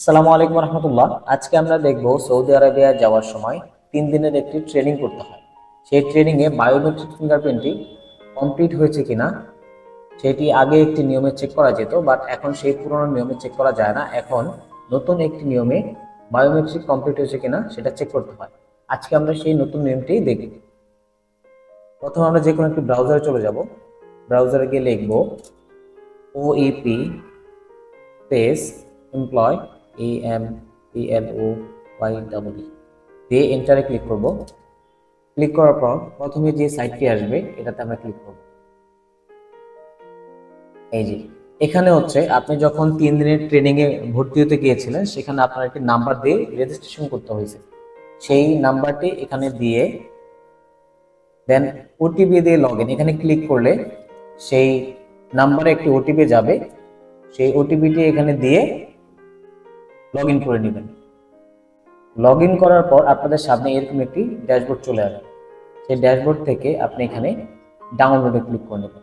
আসসালামু আলাইকুম রহমতুল্লাহ। আজকে আমরা দেখব সৌদি আরবিয়া যাওয়ার সময় তিন দিনের একটি ট্রেনিং করতে হয়। সেই ট্রেনিংয়ে বায়োমেট্রিক ফিঙ্গারপ্রিন্টটি কমপ্লিট হয়েছে কিনা, সেটি আগে একটি নিয়মে চেক করা যেত, বাট এখন সেই পুরনো নিয়মে চেক করা যায় না। এখন নতুন একটি নিয়মে বায়োমেট্রিক কমপ্লিট হয়েছে কিনা সেটা চেক করতে হয়। আজকে আমরা সেই নতুন নিয়মটি দেখব। প্রথমে আমরা যে কোনো একটি ব্রাউজারে চলে যাব। ব্রাউজারে গিয়ে লিখব ওইপি space employ E M P L O Y double দিয়ে এন্টারে ক্লিক করব। ক্লিক করার পর প্রথমে যে সাইটটি আসবে, এটাতে আমরা ক্লিক করব। এই যে, এখানে হচ্ছে আপনি যখন তিন দিনের ট্রেনিং এ ভর্তি হতে গিয়েছিলেন, সেখানে আপনার একটি নাম্বার দিয়ে রেজিস্ট্রেশন করতে হয়েছে। সেই নাম্বারটি এখানে দিয়ে দেন ওটিপি দিয়ে লগ ইন এখানে ক্লিক করলে সেই নাম্বারে একটি ওটিপি যাবে। সেই ওটিপিটি এখানে দিয়ে লগ ইন করে নেবেন। লগ ইন করার পর আপনাদের সামনে এরকম একটি ড্যাশবোর্ড চলে আসবে। সেই ড্যাশবোর্ড থেকে আপনি এখানে ডাউনলোডে ক্লিক করে নেবেন।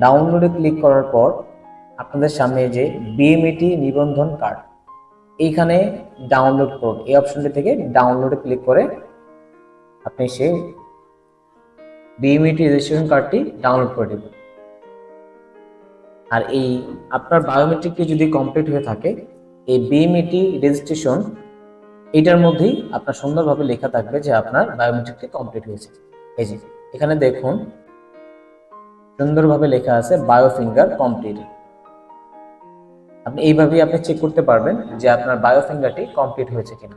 ডাউনলোডে ক্লিক করার পর আপনাদের সামনে যে বিএমইটি নিবন্ধন কার্ড এইখানে ডাউনলোড করুন। এই অপশনটি থেকে ডাউনলোডে ক্লিক করে আপনি সেই বিএমইটি রেজিস্ট্রেশন কার্ডটি ডাউনলোড করে নেবেন। আর এই আপনার বায়োমেট্রিকটি যদি কমপ্লিট হয়ে থাকে, এই বিএমইটি রেজিস্ট্রেশন এটার মধ্যেই আপনার সুন্দরভাবে লেখা থাকবে যে আপনার বায়োমেট্রিকটি কমপ্লিট হয়েছে। এই যে, এখানে দেখুন, সুন্দরভাবে লেখা আছে বায়ো ফিঙ্গার কমপ্লিট আপনি এইভাবেই আপনি চেক করতে পারবেন যে আপনার বায়ো ফিঙ্গারটি কমপ্লিট হয়েছে কিনা।